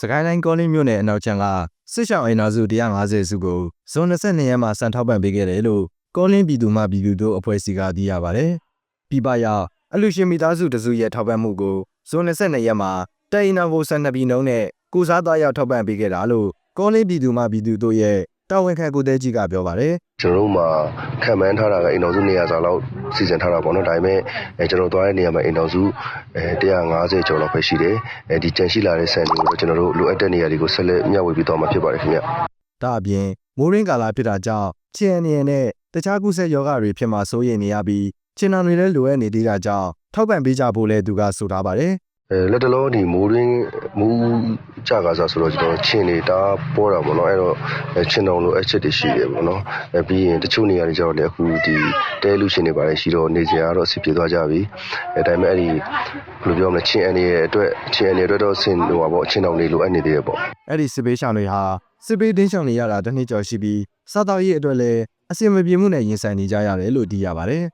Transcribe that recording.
စကိုင်းတိုင်းကောလင်းမြို့နယ်အနောက်ချမ်းကစစ်ရှောင်းအိမ်တော်စု150စုကိုဇွန်22ရက်မှာစံထောက်ပံ့ပေးခဲ့တယ်လို့ကောလင်းပြည်သူ့မှပြည်သူတို့အဖွဲ့အစည်းကသိရပါတယ်။ပြပရောက်အလူရှင်မိသားစုတစုရဲ့ထောက်ပံ့မှုကိုဇွန်22ရက်မှာတိုင်နာဘို12ပြည်နှုံးနဲ့ကိုစားသားရောက်ထောက်ပံ့ပေးခဲ့တာလို့ကောလင်းပြည်သူ့မှပြည်သူတို့ရဲ့ တာဝန်ခံကိုတဲကြီးကပြောပါတယ်။ကျွန်တော်တို့မှာခံမှန်းထားတာကအိမ်တော်စု200စာလောက်စီစဉ်ထားတာပေါ့နော်ဒါပေမဲ့အဲကျွန်တော်တို့သွားတဲ့နေရာမှာအိမ်တော်စုအဲ150ကျော်လောက်ပဲရှိတယ်အဲဒီကြန့်ရှိလာတဲ့ဆန်တွေကိုတော့ကျွန်တော်တို့လိုအပ်တဲ့နေရာတွေကိုဆက်လက်မျှဝေပေးသွားမှာဖြစ်ပါတယ်ခင်ဗျဒါအပြင်မိုးရင်းကာလာဖြစ်တာကြောင့်ချင်အနေနဲ့တခြားကုသယောဂတွေဖြစ်မှာစိုးရိမ်နေရပြီးချင်နာတွေလည်းလိုအပ်နေသေးတာကြောင့်ထောက်ပံ့ပေးကြဖို့လည်းသူကဆိုထားပါတယ်အဲ လက်တလုံးဒီမိုးရင်းမူးကြကားစားဆိုတော့ကျွန်တော်ချင်းနေတာပေါ်တာပေါ့နော် အဲ့တော့အဲချင်းတော်လိုအပ်ချက်တွေ ရှိတယ်ပေါ့နော်အဲပြီးရင် တချို့နေရာတွေကျတော့လေအခုဒီ တဲလူရှင်တွေပါလေရှိတော့ နေစရာကတော့ အဆင်ပြေသွားကြပြီအဲဒါပေမဲ့အဲ့ဒီ ဘယ်လိုပြောမလဲချင်းအနေရဲ့အတွက်ချင်းအနေအတွက်တော့ဆင်ဟိုပါပေါ့ချင်းတော်တွေ လိုအပ်နေသေးတယ်ပေါ့။အဲ့ဒီစစ်ပေးရှောင်တွေဟာ စစ်ပေးတင်းရှောင်နေရတာ တစ်နှစ်ကျော်ရှိပြီး စားတောက်ရေးအတွက်လည်း အဆင်မပြေမှုနဲ့ ရင်ဆိုင်နေကြရတယ်လို့ သိရပါတယ်။